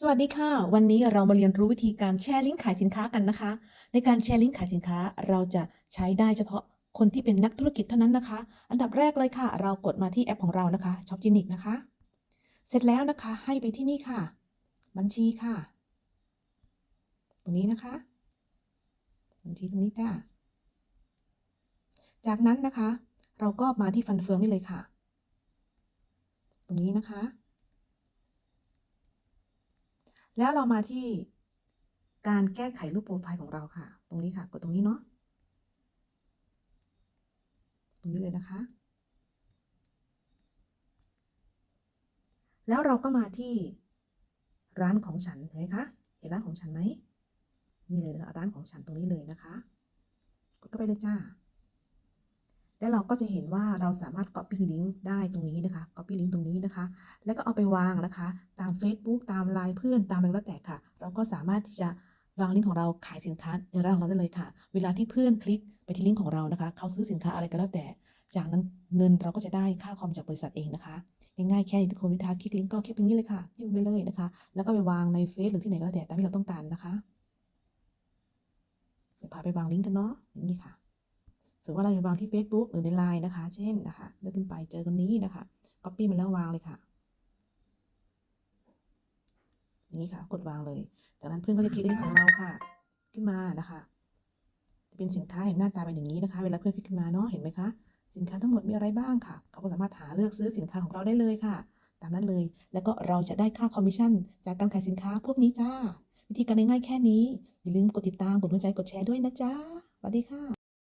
สวัสดีค่ะ วันนี้เรามาเรียนรู้วิธีการแชร์ลิงก์ขายสินค้ากันนะคะ ในการแชร์ลิงก์ขายสินค้าเราจะใช้ได้เฉพาะคนที่เป็นนักธุรกิจเท่านั้นนะคะ อันดับแรกเลยค่ะ เรากดมาที่แอปของเรานะคะช็อปจินิกนะคะ เสร็จแล้วนะคะให้ไปที่นี่ค่ะ บัญชีค่ะ ตรงนี้นะคะ บัญชีตรงนี้จ้าจากนั้นนะคะ เราก็มาที่ฟันเฟืองนี่เลยค่ะ ตรงนี้นะคะ แล้วเรามาที่การแก้ไขรูปโปรไฟล์ของเราค่ะ ตรงนี้ค่ะ กดตรงนี้เนาะ ตรงนี้เลยนะคะ แล้วเราก็มาที่ร้านของฉันเห็นไหมคะ เห็นร้านของฉันไหมนี่เลยร้านของฉันตรงนี้เลยนะคะ กดเข้าไปเลยจ้า แล้วเราก็จะเห็นว่าเราสามารถ copy link ได้ตรงนี้นะคะ copy link ตรงนี้นะคะ แล้วก็เอาไปวางนะคะ ตาม Facebook ตามไลน์เพื่อนตามอะไรก็แล้วแต่ค่ะ เราก็สามารถที่จะวางลิงก์ของเราขายสินค้าในร้านของเราได้เลยค่ะ เวลาที่เพื่อนคลิกไปที่ลิงก์ของเรานะคะ เขาซื้อสินค้าอะไรก็แล้วแต่ จากนั้นเงินเราก็จะได้ค่าคอมจากบริษัทเองนะคะง่ายๆแค่นี้ทุกคนวิธีคลิกลิงก์ก็คลิกอย่างนี้เลยค่ะจิ้มไปเลยนะคะ แล้วก็ไปวางในเฟซหรือที่ไหนก็แล้วแต่ตามที่เราต้องการนะคะเดี๋ยวพาไปวางลิงก์กันเนาะอย่างนี้ค่ะ สมมติว่าเราจะวางที่ Facebook หรือใน Line นะคะ เช่นนะคะเลือกขึ้นไปเจอคนนี้นะคะ Copy มาแล้ววางเลยค่ะนี้ค่ะ กดวางเลย จากนั้นเพื่อนก็จะคลิกลิงก์ของเราค่ะ ขึ้นมานะคะ จะเป็นสินค้าเห็นหน้าตาเป็นอย่างนี้นะคะ เวลาเพื่อนคลิกขึ้นมาเนาะเห็นไหมคะสินค้าทั้งหมดมีอะไรบ้างค่ะ เขาก็สามารถหาเลือกซื้อสินค้าของเราได้เลยค่ะ ตามนั้นเลย แล้วก็เราจะได้ค่าคอมมิชชั่น จากการขายสินค้าพวกนี้จ้า วิธีการง่ายๆแค่นี้ อย่าลืมกดติดตาม กดหัวใจ กดแชร์ด้วยนะจ๊ะสวัสดีค่ะ